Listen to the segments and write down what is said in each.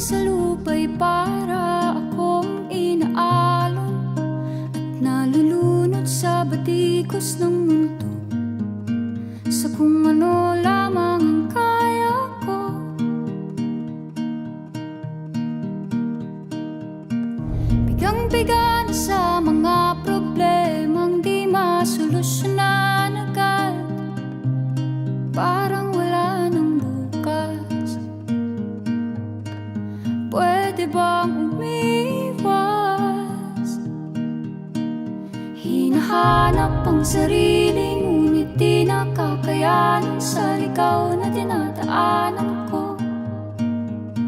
sa lupa'y para akong inaalon At nalulunod sa batikos ng mundo. Sa kung ano lamang ang kaya ko. Bigang-bigan sa mga Pwede bang umiwas? Hinahanap ang sarili Ngunit di nakakayanan Sa ligaw na dinadaanan ko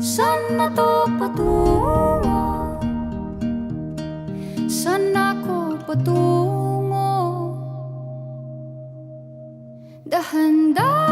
Saan na to patungo? Saan ako patungo? Dahan-dahan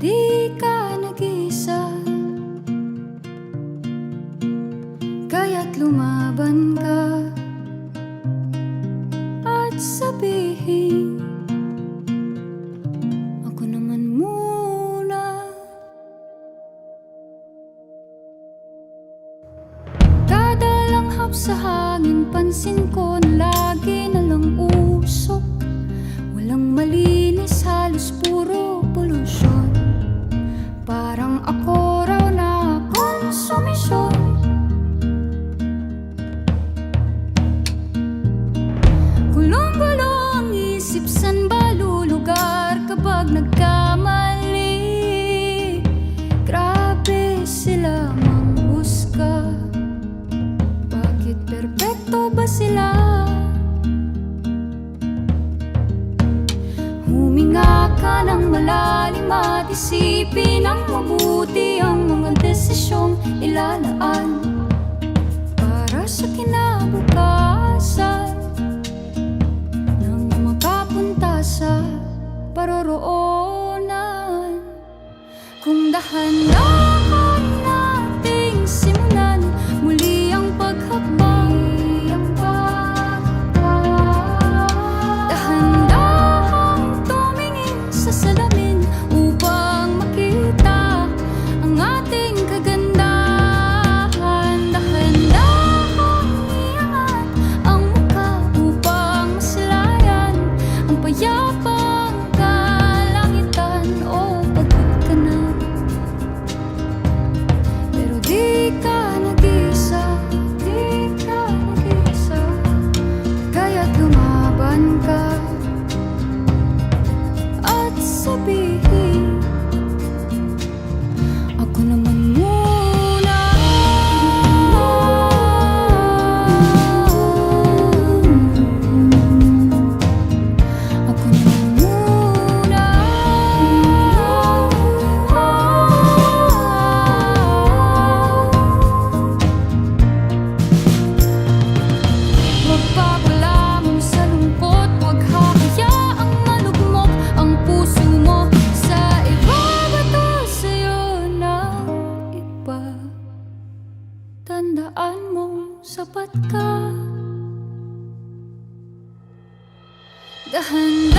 di ka nag-isa Kaya't lumaban ka. At sabihin Ako naman muna. Kada langhap sa Pansin ko na ng malalim at isipin ang mabuti ang mga desisyong ilalaan. Para sa kinabukasan nang makapunta sa paroroonan kung dahan-dahan sapat ka Dahan-dahan